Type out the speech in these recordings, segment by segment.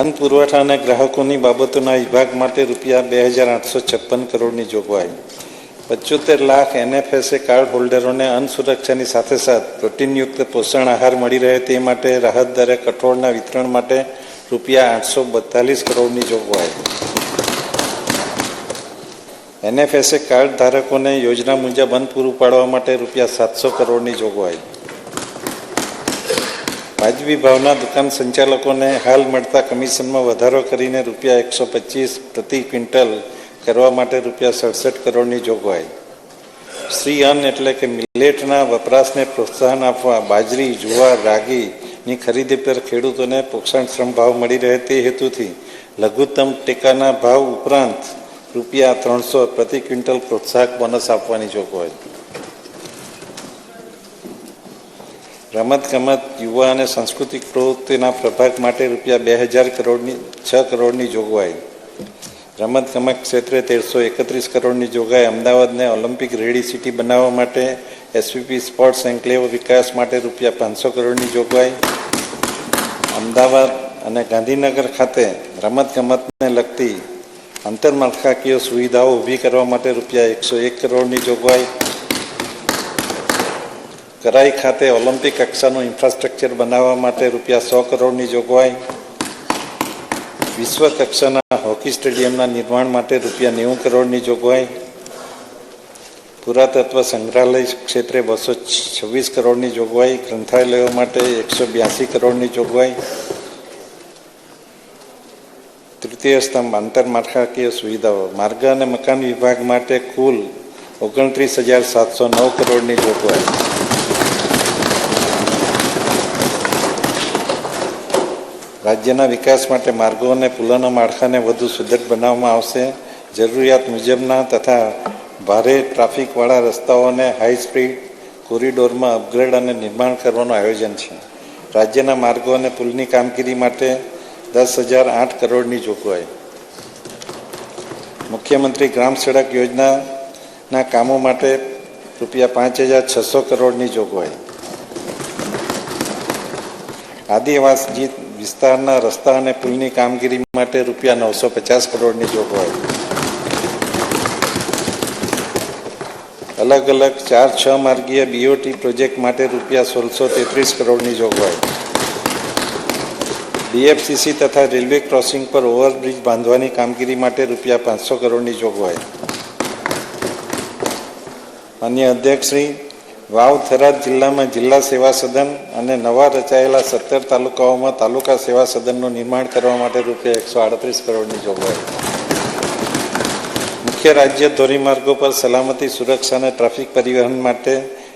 અન્ન પુરવઠા અને ગ્રાહકોની બાબતોના વિભાગ માટે રૂપિયા બે હજાર આઠસો છપ્પન કરોડની જોગવાઈ. પચોતેર લાખ એનએફએસએ કાર્ડ હોલ્ડરોને અન્ન સુરક્ષાની સાથે સાથ પ્રોટીનયુક્ત પોષણ આહાર મળી રહે તે માટે રાહત દરે કઠોળના વિતરણ માટે રૂપિયા આઠસો બત્તાલીસ કરોડની જોગવાઈ. એનએફએસએ કાર્ડ ધારકોને યોજના મુજબ અન્ન પૂરું પાડવા માટે રૂપિયા સાતસો કરોડની જોગવાઈ. વાજબી ભાવના દુકાન સંચાલકોને હાલ મળતા કમિશનમાં વધારો કરીને રૂપિયા એકસો પચીસ પ્રતિ ક્વિન્ટલ કરવા માટે રૂપિયા સડસઠ કરોડની જોગવાઈ. શ્રી અન્ન એટલે કે મિલેટના વપરાશને પ્રોત્સાહન આપવા બાજરી, જુવાર, રાગીની ખરીદી પર ખેડૂતોને પોષણક્ષમ ભાવ મળી રહે તે હેતુથી લઘુત્તમ ટેકાના ભાવ ઉપરાંત રૂપિયા ત્રણસો પ્રતિ ક્વિન્ટલ પ્રોત્સાહક બોનસ આપવાની જોગવાઈ. રમતગમત યુવા અને સાંસ્કૃતિક પ્રવૃત્તિના પ્રભાગ માટે રૂપિયા બે હજાર કરોડની, છ કરોડની જોગવાઈ. રમતગમત ક્ષેત્રે તેરસો એકત્રીસ કરોડની જોગવાઈ અમદાવાદને ઓલિમ્પિક રેડી સિટી બનાવવા માટે, એસવીપી સ્પોર્ટ્સ એન્કલેવ વિકાસ માટે રૂપિયા પાંચસો કરોડની જોગવાઈ. અમદાવાદ અને ગાંધીનગર ખાતે રમતગમતને લગતી આંતરમાળખાકીય સુવિધાઓ ઊભી કરવા માટે રૂપિયા એકસો એક કરોડની જોગવાઈ. કરાઈ ખાતે ઓલિમ્પિક કક્ષાનું ઇન્ફ્રાસ્ટ્રક્ચર બનાવવા માટે રૂપિયા સો કરોડની જોગવાઈ. વિશ્વ કક્ષાના હોકી સ્ટેડિયમના નિર્માણ માટે રૂપિયા નેવું કરોડની જોગવાઈ. પુરાતત્વ સંગ્રહાલય ક્ષેત્રે બસો છવ્વીસ કરોડની જોગવાઈ. ગ્રંથાલયો માટે એકસો બ્યાસી કરોડની જોગવાઈ. તૃતીય સ્તંભ આંતરમાળખાકીય સુવિધાઓ. માર્ગ અને મકાન વિભાગ માટે કુલ ઓગણત્રીસ હજાર સાતસો નવ કરોડની જોગવાઈ. રાજ્યના વિકાસ માટે માર્ગો અને પુલોના માળખાને વધુ સુદૃઢ બનાવવામાં આવશે. જરૂરિયાત મુજબના તથા ભારે ટ્રાફિકવાળા રસ્તાઓને હાઈ સ્પીડ કોરિડોરમાં અપગ્રેડ અને નિર્માણ કરવાનું આયોજન છે. રાજ્યના માર્ગો અને પુલની કામગીરી માટે દસ હજાર આઠ કરોડની જોગવાઈ. મુખ્યમંત્રી ગ્રામ સડક યોજનાના કામો માટે રૂપિયા પાંચ હજાર છસો કરોડની જોગવાઈ. આદિવાસી વિસ્તારના રસ્તા અને પુલની કામગીરી માટે રૂપિયા નવસો પચાસ કરોડની જોગવાઈ. અલગ અલગ ચાર છ માર્ગીય બીઓટી પ્રોજેક્ટ માટે રૂપિયા સોળસો તેત્રીસ કરોડની જોગવાઈ. ડીએફસીસી તથા રેલવે ક્રોસિંગ પર ઓવરબ્રિજ બાંધવાની કામગીરી માટે રૂપિયા પાંચસો કરોડની જોગવાઈ. માન્ય અધ્યક્ષશ્રી વાવ થરાદ જિલ્લામાં જિલ્લા સેવા સદન અને નવા રચાયેલા સત્તર તાલુકાઓમાં તાલુકા સેવા સદનનું નિર્માણ કરવા માટે રૂપિયા એકસો આડત્રીસ કરોડની જોગવાઈ. મુખ્ય રાજ્ય ધોરીમાર્ગો પર સલામતી, સુરક્ષા અને ટ્રાફિક પરિવહન માટે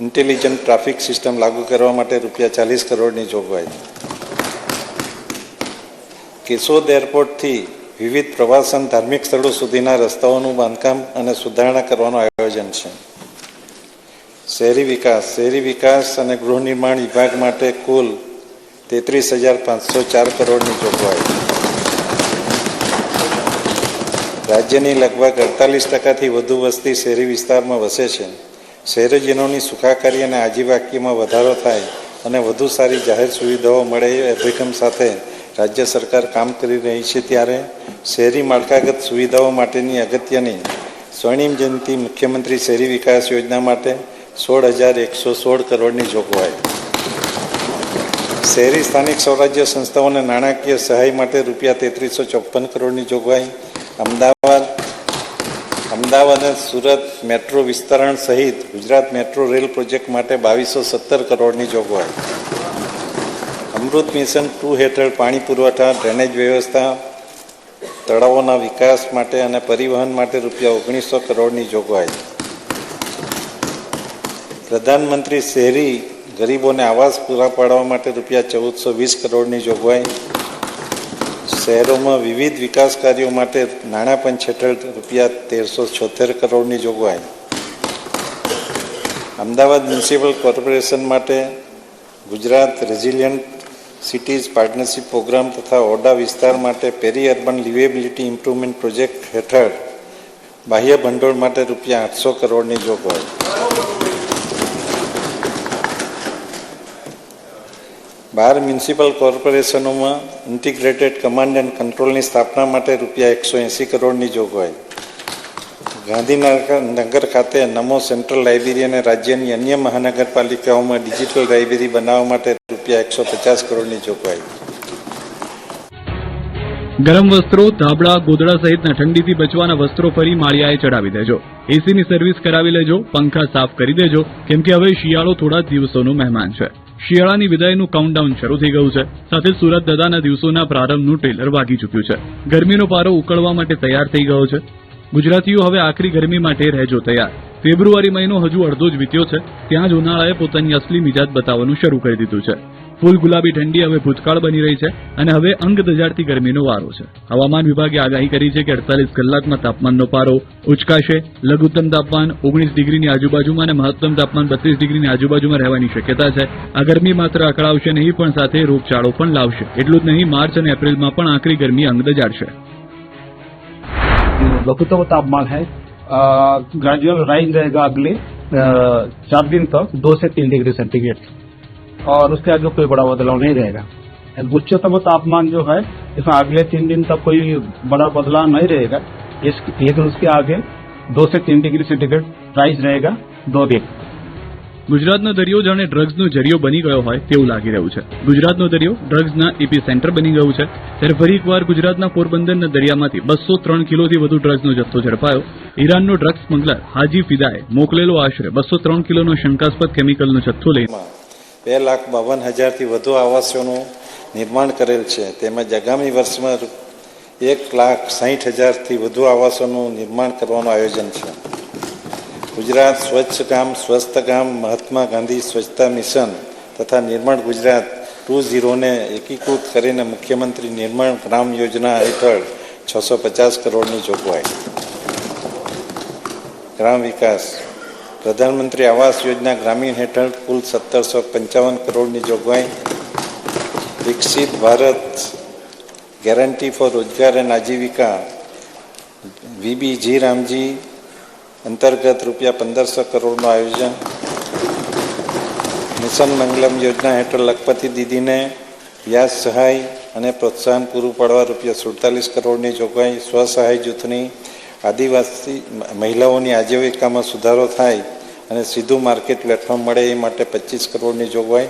ઇન્ટેલિજન્ટ ટ્રાફિક સિસ્ટમ લાગુ કરવા માટે રૂપિયા ચાલીસ કરોડની જોગવાઈ. કેશોદ એરપોર્ટથી વિવિધ પ્રવાસન ધાર્મિક સ્થળો સુધીના રસ્તાઓનું બાંધકામ અને સુધારણા કરવાનું આયોજન છે. શહેરી વિકાસ શહેરી વિકાસ અને ગૃહ નિર્માણ વિભાગ માટે કુલ તેત્રીસ હજાર પાંચસો ચાર કરોડની જોગવાઈ. રાજ્યની લગભગ અડતાલીસ ટકાથી વધુ વસ્તી શહેરી વિસ્તારમાં વસે છે. શહેરીજનોની સુખાકારી અને આજીવાકીમાં વધારો થાય અને વધુ સારી જાહેર સુવિધાઓ મળે એ અભિગમ સાથે રાજ્ય સરકાર કામ કરી રહી છે ત્યારે શહેરી માળખાગત સુવિધાઓ માટેની અગત્યની સ્વર્ણિમ જયંતિ મુખ્યમંત્રી શહેરી વિકાસ યોજના માટે સોળ હજાર એકસો સોળ કરોડની જોગવાઈ. શહેરી સ્થાનિક સ્વરાજ્ય સંસ્થાઓને નાણાકીય સહાય માટે રૂપિયા તેત્રીસો ચોપન કરોડની જોગવાઈ. અમદાવાદ અમદાવાદ અને સુરત મેટ્રો વિસ્તરણ સહિત ગુજરાત મેટ્રો રેલ પ્રોજેક્ટ માટે બાવીસો સત્તર કરોડની જોગવાઈ. અમૃત મિશન ટુ હેઠળ પાણી પુરવઠા, ડ્રેનેજ વ્યવસ્થા, તળાવોના વિકાસ માટે અને પરિવહન માટે રૂપિયા ઓગણીસો કરોડની જોગવાઈ. પ્રધાનમંત્રી શહેરી ગરીબોને આવાસ પૂરા પાડવા માટે રૂપિયા ચૌદસો વીસ કરોડની જોગવાઈ. શહેરોમાં વિવિધ વિકાસ કાર્યો માટે નાણાં પંચ હેઠળ રૂપિયા તેરસો છોતેર કરોડની જોગવાઈ. અમદાવાદ મ્યુનિસિપલ કોર્પોરેશન માટે Gujarat resilient cities partnership programme તથા ઓડા વિસ્તાર માટે પેરી અર્બન લિવેબિલિટી ઇમ્પ્રુવમેન્ટ પ્રોજેક્ટ હેઠળ બાહ્ય ભંડોળ માટે રૂપિયા આઠસો કરોડની જોગવાઈ. બાર મ્યુનિસિપલ કોર્પોરેશનોમાં ઇન્ટિગ્રેટેડ કમાન્ડ એન્ડ કંટ્રોલની સ્થાપના માટે રૂપિયા એકસો એંસી કરોડની જોગવાઈ. ગાંધીનગર નગર ખાતે નમો સેન્ટ્રલ લાઇબ્રેરી અને રાજ્યની અન્ય મહાનગરપાલિકાઓમાં ડિજિટલ લાઇબ્રેરી બનાવવા માટે રૂપિયા એકસો પચાસ કરોડની જોગવાઈ. ગરમ વસ્ત્રો, ધાબળા, ગોદડા સહિતના ઠંડીથી બચવાના વસ્ત્રો ફરી માળિયાએ ચડાવી દેજો. એસીની સર્વિસ કરાવી લેજો, પંખા સાફ કરી દેજો, કેમ કે હવે શિયાળો થોડા દિવસોનો મહેમાન છે. શિયાળાની વિદાયનું કાઉન્ટડાઉન શરૂ થઈ ગયું છે. સાથે સુરત દાદાના દિવસોના પ્રારંભનું ટ્રેલર વાગી ચૂક્યું છે. ગરમીનો પારો ઉકળવા માટે તૈયાર થઈ ગયો છે. ગુજરાતીઓ હવે આખરી ગરમી માટે રહેજો તૈયાર. ફેબ્રુઆરી મહિનો હજુ અડધો જ વીત્યો છે. ત્યાં જ ઉનાળાએ પોતાની અસલી મિજાજ બતાવવાનું શરૂ કરી દીધું છે. ફૂલ ગુલાબી ઠંડી હવે ભૂતકાળ બની રહી છે અને હવે અંગ દજાડતી ગરમીનો વારો છે હવામાન વિભાગે આગાહી કરી છે કે અડતાલીસ કલાકમાં તાપમાનનો પારો ઉચકાશે લઘુત્તમ તાપમાન ઓગણીસ ડિગ્રીની આજુબાજુમાં અને મહત્તમ તાપમાન બત્રીસ ડિગ્રીની આજુબાજુમાં રહેવાની શક્યતા છે આ ગરમી માત્ર અકળાવશે નહીં પણ સાથે રોગચાળો પણ લાવશે એટલું જ નહીં માર્ચ અને એપ્રિલમાં પણ આકરી ગરમી અંગ દજાડશે लघुत्तम तापमान है ग्रेजुअल राइज रहेगा अगले अ, चार दिन तक दो से तीन डिग्री सेंटीग्रेड और उसके आगे कोई बड़ा बदलाव नहीं रहेगा उच्चतम तापमान जो है इसमें अगले तीन दिन तक कोई बड़ा बदलाव नहीं रहेगा इस लेकिन उसके आगे दो से तीन डिग्री सेंटीग्रेड राइज रहेगा दो दिन ગુજરાતનો દરિયો જાણે ડ્રગ્સનો જરિયો બની ગયો હોય તેવું લાગી રહ્યું છે ગુજરાતનો દરિયો ડ્રગ્સના ઇપી સેન્ટર બની ગયું છે ત્યારે ફરી એકવાર ગુજરાતના પોરબંદરના દરિયામાંથી બસો ત્રણ કિલોથી વધુ ડ્રગ્સનો જથ્થો ઝડપાયો ઈરાનનો ડ્રગ્સ સ્મગલર હાજી ફિદાએ મોકલેલો આશરે બસો ત્રણ કિલોનો શંકાસ્પદ કેમિકલનો જથ્થો લઈ માં બે લાખ બાવન હજારથી વધુ આવાસોનું નિર્માણ કરેલ છે. તેમજ આગામી વર્ષમાં એક લાખ સાહીઠ હજારથી વધુ આવાસોનું નિર્માણ કરવાનું આયોજન છે. ગુજરાત સ્વચ્છ ગામ, સ્વસ્થ ગામ, મહાત્મા ગાંધી સ્વચ્છતા મિશન તથા નિર્માણ ગુજરાત ટુ ઝીરોને એકીકૃત કરીને મુખ્યમંત્રી નિર્માણ ગ્રામ યોજના હેઠળ છસો પચાસ કરોડની જોગવાઈ. ગ્રામ વિકાસ. પ્રધાનમંત્રી આવાસ યોજના ગ્રામીણ હેઠળ કુલ સત્તરસો પંચાવન કરોડની જોગવાઈ. વિકસિત ભારત ગેરંટી ફોર રોજગાર અને આજીવિકા. વીબી જી રામજી અંતર્ગત રૂપિયા પંદરસો કરોડનું આયોજન. મિશન મંગલમ યોજના હેઠળ લખપતિ દીદીને વ્યાજ સહાય અને પ્રોત્સાહન પૂરું પાડવા રૂપિયા સુડતાલીસ કરોડની જોગવાઈ. સ્વસહાય જૂથની આદિવાસી મહિલાઓની આજીવિકામાં સુધારો થાય. અને સીધું માર્કેટ પ્લેટફોર્મ મળે એ માટે પચીસ કરોડની જોગવાઈ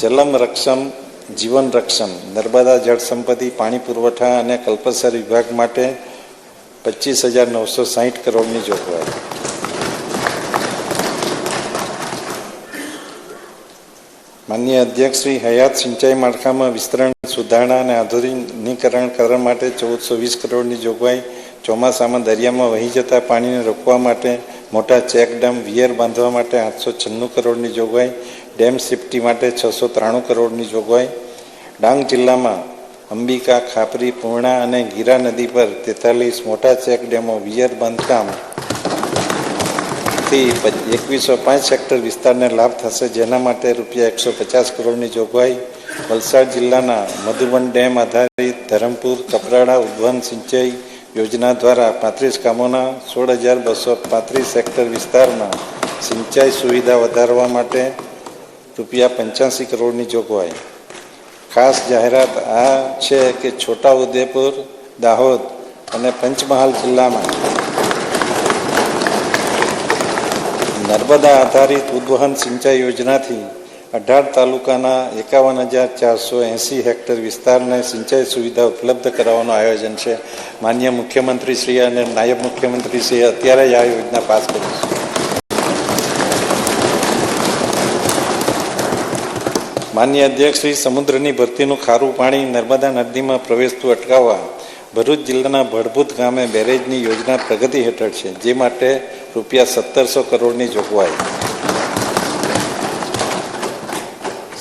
જલમ રક્ષમ, જીવન રક્ષમ, નર્મદા જળ સંપત્તિ, પાણી પુરવઠા અને કલ્પસર વિભાગ માટે પચીસ હજાર નવસો સાહીઠ કરોડની જોગવાઈ માન્ય અધ્યક્ષ શ્રી હયાત સિંચાઈ માળખામાં વિસ્તરણ, સુધારણા અને આધુનિકરણ કરવા માટે ચૌદસો વીસ કરોડની જોગવાઈ ચોમાસામાં દરિયામાં વહી જતા પાણીને રોકવા માટે મોટા ચેક ડેમ વિયર બાંધવા માટે આઠસો છન્નું કરોડની જોગવાઈ, ડેમ સેફ્ટી માટે છસો ત્રાણું કરોડની જોગવાઈ. ડાંગ જિલ્લામાં અંબિકા, ખાપરી, પૂર્ણા અને ગીરા નદી પર તેતાલીસ મોટા ચેક ડેમો વિયર બાંધકામ. થી એકવીસો પાંચ હેક્ટર વિસ્તારને લાભ થશે, જેના માટે રૂપિયા એકસો પચાસ કરોડની જોગવાઈ. વલસાડ જિલ્લાના મધુબન ડેમ આધારિત ધરમપુર, કપરાડા ઉદ્વહન સિંચાઈ યોજના દ્વારા પાંત્રીસ કામોના સોળ હજાર બસો પાંત્રીસ હેક્ટર વિસ્તારમાં સિંચાઈ સુવિધા વધારવા માટે રૂપિયા પંચ્યાસી કરોડની જોગવાઈ. ખાસ જાહેરાત આ છે કે છોટા ઉદેપુર, દાહોદ અને પંચમહાલ જિલ્લામાં નર્મદા આધારિત ઉદ્વહન સિંચાઈ યોજનાથી અઢાર તાલુકાના એકાવન હજાર ચારસો એંસી હેક્ટર વિસ્તારને સિંચાઈ સુવિધા ઉપલબ્ધ કરાવવાનું આયોજન છે. માન્ય મુખ્યમંત્રી શ્રી અને નાયબ મુખ્યમંત્રી શ્રી અત્યારે જ આ યોજના પાસ કરી છે. માન્ય અધ્યક્ષ શ્રી સમુદ્રની ભરતીનું ખારું પાણી નર્મદા નદીમાં પ્રવેશતું અટકાવવા ભરૂચ જિલ્લાના ભડભૂત ગામે બેરેજની યોજના પ્રગતિ હેઠળ છે. જે માટે રૂપિયા સત્તરસો કરોડની જોગવાઈ.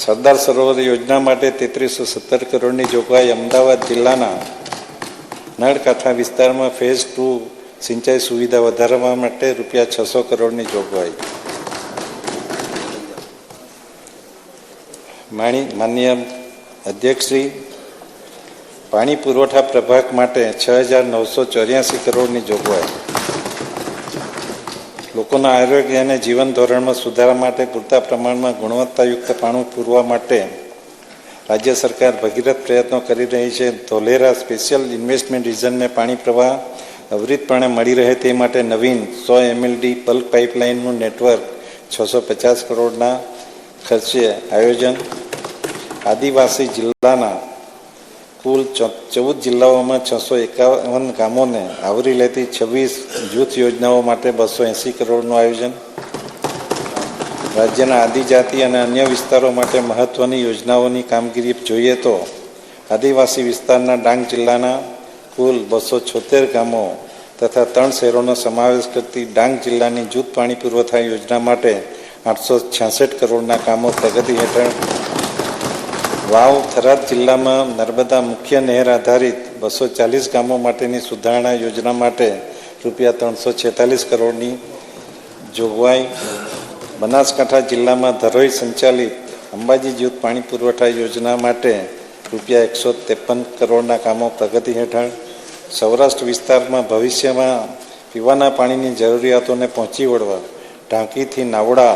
સરદાર સરોવર યોજના માટે તેત્રીસો સત્તર કરોડની જોગવાઈ અમદાવાદ જિલ્લાના નળકાંઠા વિસ્તારમાં ફેઝ ટુ સિંચાઈ સુવિધા વધારવા માટે રૂપિયા છસો કરોડની જોગવાઈ. માણી, માન્ય અધ્યક્ષશ્રી પાણી પુરવઠા પ્રભાગ માટે છ હજાર નવસો ચોર્યાસી કરોડની જોગવાઈ. લોકોના આરોગ્ય અને જીવન ધોરણમાં સુધારા માટે પૂરતા પ્રમાણમાં ગુણવત્તાયુક્ત પાણી પૂરવા માટે રાજ્ય સરકાર ભગીરથ પ્રયત્નો કરી રહી છે. ધોલેરા સ્પેશિયલ ઇન્વેસ્ટમેન્ટ રિઝનને પાણી પ્રવાહ અવિરતપણે મળી રહે તે માટે નવીન સો એમએલડી બલ્ક પાઇપલાઇનનું નેટવર્ક છસો પચાસ કરોડના ખર્ચે આયોજન. આદિવાસી જિલ્લાના કુલ ચૌદ જિલ્લાઓમાં છસો એકાવન ગામોને આવરી લેતી છવ્વીસ જૂથ યોજનાઓ માટે બસો એંસી કરોડનું આયોજન. રાજ્યના આદિજાતિ અને અન્ય વિસ્તારો માટે મહત્વની યોજનાઓની કામગીરી જોઈએ તો આદિવાસી વિસ્તારના ડાંગ જિલ્લાના કુલ બસો છોતેર ગામો તથા ત્રણ શહેરોનો સમાવેશ કરતી ડાંગ જિલ્લાની જૂથ પાણી પુરવઠા યોજના માટે આઠસો છાસઠ કરોડના કામો પ્રગતિ હેઠળ વાવ થરાદ જિલ્લામાં નર્મદા મુખ્ય નહેર આધારિત બસો ચાલીસ ગામો માટેની સુધારણા યોજના માટે રૂપિયા ત્રણસો છેતાલીસ કરોડની જોગવાઈ. બનાસકાંઠા જિલ્લામાં ધરોઈ સંચાલિત અંબાજી જૂથ પાણી પુરવઠા યોજના માટે રૂપિયા એકસો ત્રેપન કરોડના કામો પ્રગતિ હેઠળ. સૌરાષ્ટ્ર વિસ્તારમાં ભવિષ્યમાં પીવાના પાણીની જરૂરિયાતોને પહોંચી વળવા ઢાંકીથી નાવડા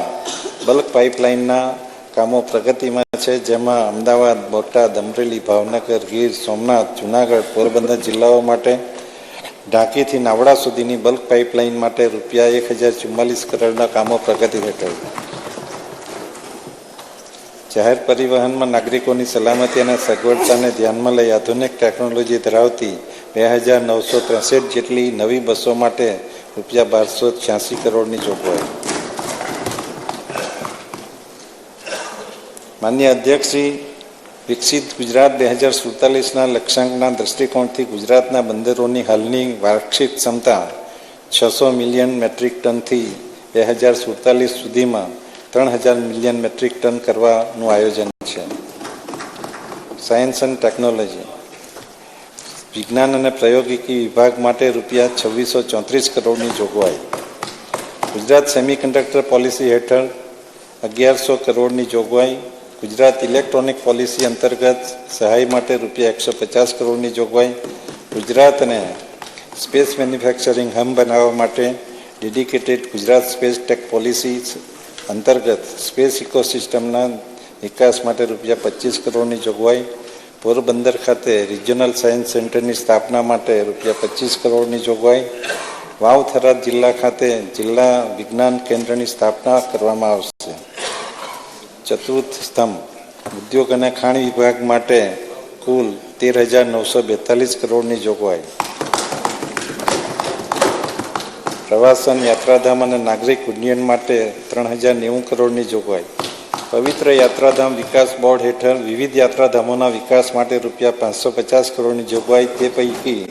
બલ્ક પાઇપલાઇનના કામો પ્રગતિમાં છે, જેમાં અમદાવાદ, બોટાદ, અમરેલી, ભાવનગર, ગીર, સોમનાથ, જુનાગઢ, પોરબંદર જિલ્લાઓ માટે ઢાંકીથી નાવડા સુધીની બલ્ક પાઇપલાઇન માટે રૂપિયા એક હજાર ચુમ્માલીસ કરોડના કામો પ્રગતિ હેઠળ. જાહેર પરિવહનમાં નાગરિકોની સલામતી અને સગવડતાને ધ્યાનમાં લઈ આધુનિક ટેકનોલોજી ધરાવતી બે હજાર નવસો ત્રેસઠ જેટલી નવી બસો માટે રૂપિયા બારસો છ્યાસી કરોડની જોગવાઈ માન્ય અધ્યક્ષશ્રી વિકસિત ગુજરાત બે હજાર સુડતાલીસના લક્ષ્યાંકના દૃષ્ટિકોણથી ગુજરાતના બંદરોની હાલની વાર્ષિક ક્ષમતા છસો મિલિયન મેટ્રિક ટનથી બે હજાર સુડતાલીસ સુધીમાં ત્રણ હજાર મિલિયન મેટ્રિક ટન કરવાનું આયોજન છે. સાયન્સ એન્ડ ટેકનોલોજી વિજ્ઞાન અને પ્રયોગિકી વિભાગ માટે રૂપિયા છવ્વીસો ચોત્રીસ કરોડની જોગવાઈ. ગુજરાત સેમિકન્ડક્ટર પોલિસી હેઠળ અગિયારસો કરોડની જોગવાઈ. ગુજરાત ઇલેક્ટ્રોનિક પોલિસી અંતર્ગત સહાય માટે રૂપિયા એકસો પચાસ કરોડની જોગવાઈ ગુજરાતને સ્પેસ મેન્યુફેક્ચરિંગ હબ બનાવવા માટે dedicated Gujarat space tech policy અંતર્ગત સ્પેસ ઇકોસિસ્ટમના વિકાસ માટે રૂપિયા પચીસ કરોડની જોગવાઈ પોરબંદર ખાતે રિજનલ સાયન્સ સેન્ટરની સ્થાપના માટે રૂપિયા પચીસ કરોડની જોગવાઈ વાવ થરાદ જિલ્લા ખાતે જિલ્લા વિજ્ઞાન કેન્દ્રની સ્થાપના કરવામાં આવશે. ચતુર્થ સ્તંભ ઉદ્યોગ અને ખાણ વિભાગ માટે કુલ તેર હજાર નવસો બેતાલીસ કરોડની જોગવાઈ. પ્રવાસન, યાત્રાધામ અને નાગરિક ઉડ્ડયન માટે ત્રણ હજાર નેવું કરોડની જોગવાઈ. પવિત્ર યાત્રાધામ વિકાસ બોર્ડ હેઠળ વિવિધ યાત્રાધામોના વિકાસ માટે રૂપિયા પાંચસો પચાસ કરોડની જોગવાઈ. તે પૈકી